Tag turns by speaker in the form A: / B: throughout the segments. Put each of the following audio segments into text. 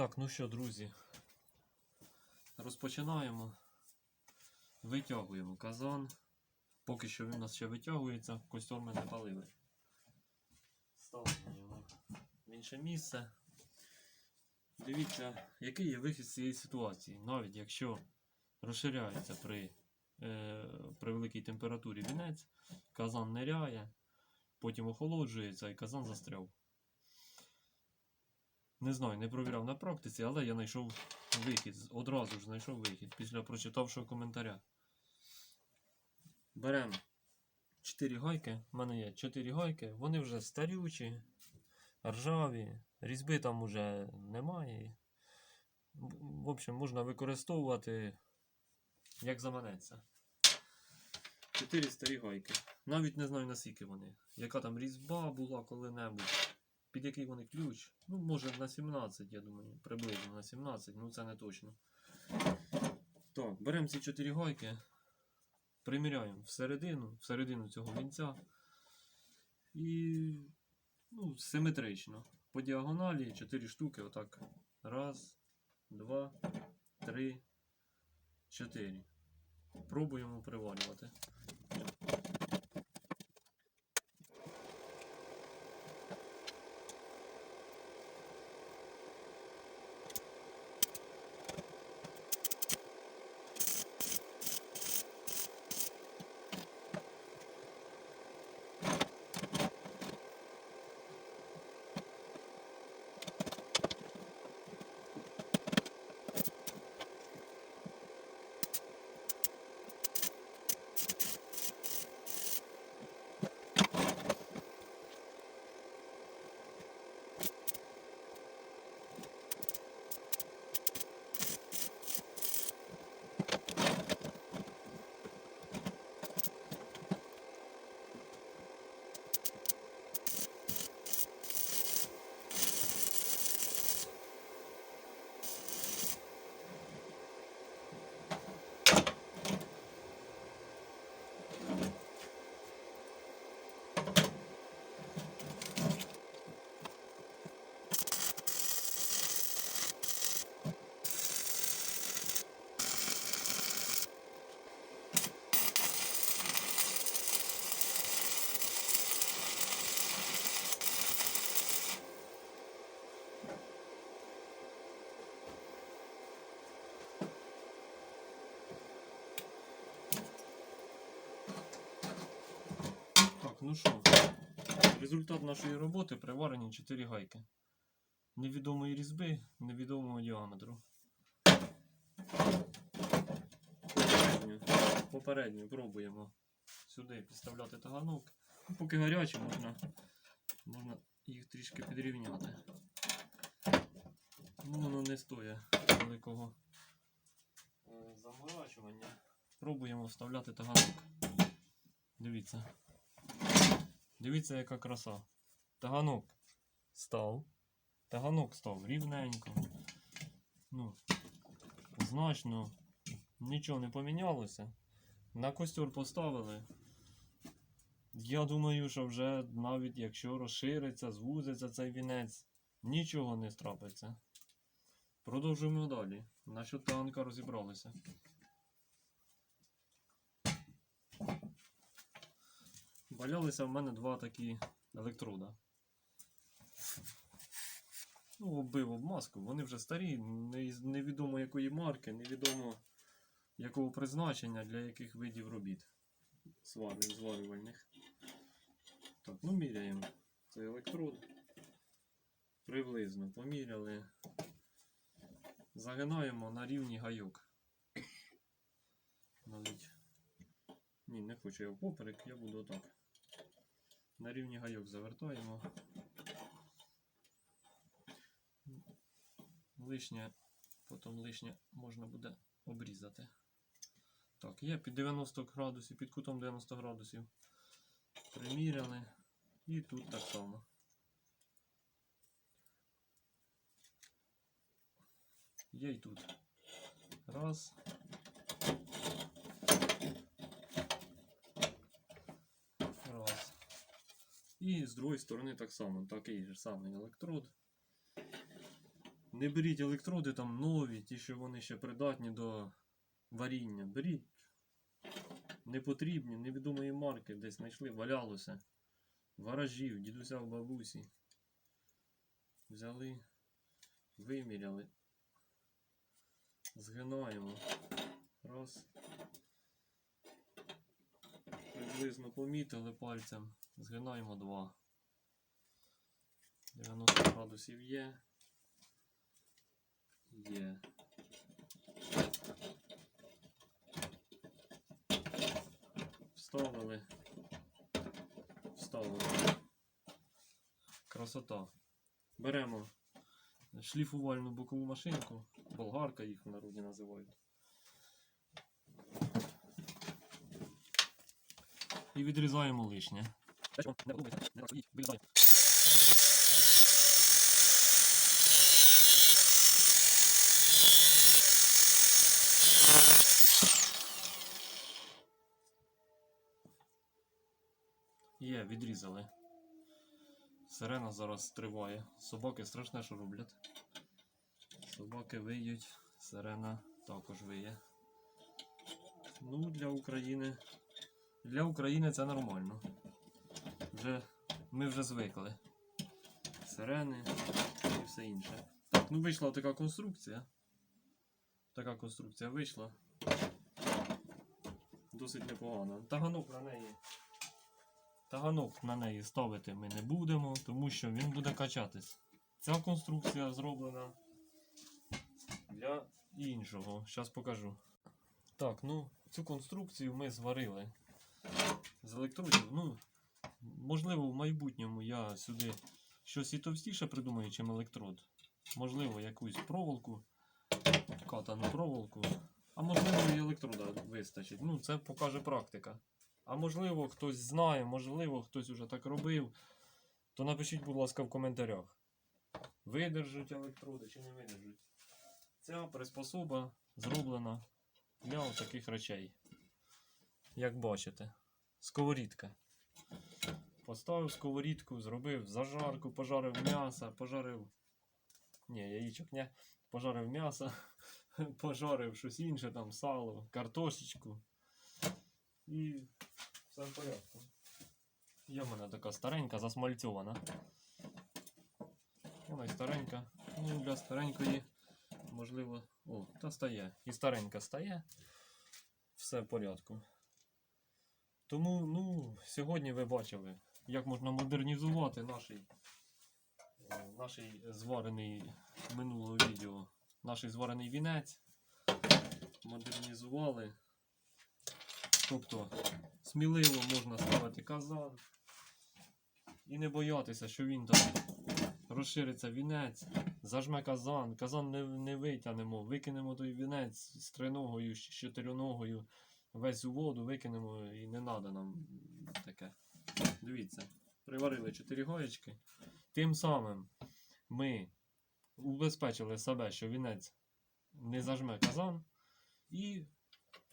A: Так, ну що, друзі, розпочинаємо. Витягуємо казан. Поки що він у нас ще витягується, костер ми не палили. Ставимо його в інше місце. Дивіться, який є вихід з цієї ситуації. Навіть якщо розширяється при, е, при великій температурі вінець, казан ниряє, потім охолоджується і казан застряв. Не знаю, не провіряв на практиці, але я знайшов вихід. Одразу ж знайшов вихід після прочитавшого коментаря. Беремо 4 гайки. У мене є 4 гайки, вони вже старючі, ржаві, різьби там уже немає. В общем, можна використовувати як заманеться. 4 старі гайки. Навіть не знаю наскільки вони. Яка там різьба була коли-небудь. Під який вони ключ? Ну, може на 17, я думаю, приблизно на 17, ну це не точно. Так, беремо ці 4 гайки, приміряємо всередину, всередину цього вінця. І ну, симетрично. По діагоналі 4 штуки, отак. Раз, два, три, чотири. Пробуємо привалювати. Ну що, результат нашої роботи приварені 4 гайки. Невідомої різьби, невідомого діаметру. Попередньо, попередньо пробуємо сюди підставляти таганок. Ну, Поки гарячі, можна, можна їх трішки підрівняти. Ну, воно не стоїть великого е, заморачування. Пробуємо вставляти таганок. Дивіться. Дивіться, яка краса. Таганок став. Таганок став рівненько. Ну, значно нічого не помінялося. На костюр поставили. Я думаю, що вже навіть якщо розшириться, звузиться цей вінець, нічого не страпиться. Продовжуємо далі. Насчет таганка розібралися. Валялися в мене два такі електрода. Ну, оббив обмазку, вони вже старі, невідомо якої марки, невідомо якого призначення для яких видів робіт сварних, зварювальних. Так, ну міряємо цей електрод. Приблизно поміряли. Загинаємо на рівні гайок. Навіть. Ні, не хочу я впоперек, я буду отак. На рівні гайок завертаємо. Лишнє, потім лишнє можна буде обрізати. Так, є під 90 градусів, під кутом 90 градусів. Приміряли. І тут так само. Є і тут. Раз. І з другої сторони так само, такий же самий електрод. Не беріть електроди там нові, ті, що вони ще придатні до варіння. Беріть. Не потрібні, невідомої марки, десь знайшли, валялося. В гаражі, в дідуся в бабусі. Взяли, виміряли. Згинаємо. Раз. Приблизно помітили пальцем. Згинаємо два. 90 градусів є. Є. Вставили. Вставили. Красота. Беремо шліфувальну бокову машинку, болгарка їх в народі називають. І відрізаємо лишнє. Є, відрізали. Сирена зараз триває. Собаки страшне, що роблять. Собаки виють, сирена також виє. Ну, для України. Для України це нормально. Вже, ми вже звикли. Сирени і все інше. Так, ну вийшла така конструкція. Така конструкція вийшла. Досить непогано. Таганок на неї. Таганок на неї ставити ми не будемо, тому що він буде качатись. Ця конструкція зроблена для іншого. Зараз покажу. Так, ну, цю конструкцію ми зварили з електродів. Ну, можливо, в майбутньому я сюди щось і товстіше придумаю, чим електрод. Можливо, якусь проволоку, катану проволоку. А можливо, і електрода вистачить. Ну, це покаже практика. А можливо, хтось знає, можливо, хтось уже так робив. То напишіть, будь ласка, в коментарях. Видержать електроди чи не видержать. Ця приспособа зроблена для таких речей. Як бачите, сковорідка. Поставив сковорідку, зробив зажарку, пожарив м'ясо, пожарив. Ні, яєчок не. Пожарив м'ясо, пожарив щось інше, там сало, картошечку. І все в порядку. Є в мене така старенька, засмальцьована. Вона і старенька. Ну, для старенької, можливо. О, та стає. І старенька стає. Все в порядку. Тому, ну, сьогодні ви бачили, як можна модернізувати наш, наш зварений минулого відео. Наш зварений вінець. Модернізували. Тобто сміливо можна ставити казан і не боятися, що він там розшириться вінець, зажме казан, казан не, не витягнемо, викинемо той вінець з триногою, з чотириногою, весь у воду викинемо і не треба нам. Дивіться, приварили чотири гаєчки. Тим самим ми убезпечили себе, що вінець не зажме казан і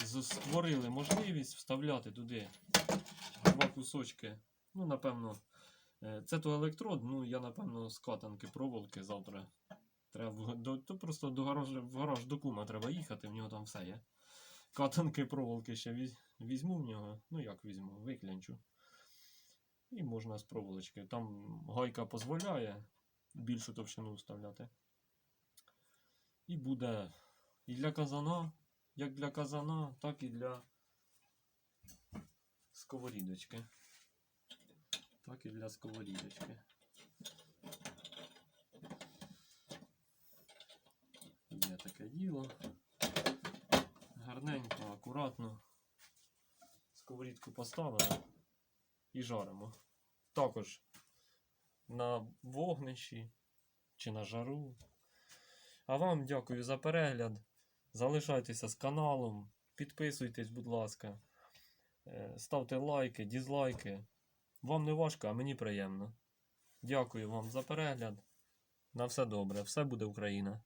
A: створили можливість вставляти туди два кусочки. Ну, напевно, е, це то електрод, ну я напевно з катанки проволоки завтра. Треба до, то просто до гаража, в гараж до кума треба їхати, в нього там все є. Катанки проволоки ще візьму в нього. Ну як візьму, виклянчу. І можна з проволочки. Там гайка дозволяє більшу товщину вставляти. І буде і для казана, як для казана, так і для сковорідочки. Так і для сковорідочки. Є таке діло. Гарненько, акуратно. Сковорідку поставили і жаримо. Також на вогнищі чи на жару. А вам дякую за перегляд. Залишайтеся з каналом, підписуйтесь, будь ласка, Е, ставте лайки, дізлайки. Вам не важко, а мені приємно. Дякую вам за перегляд. На все добре, все буде Україна.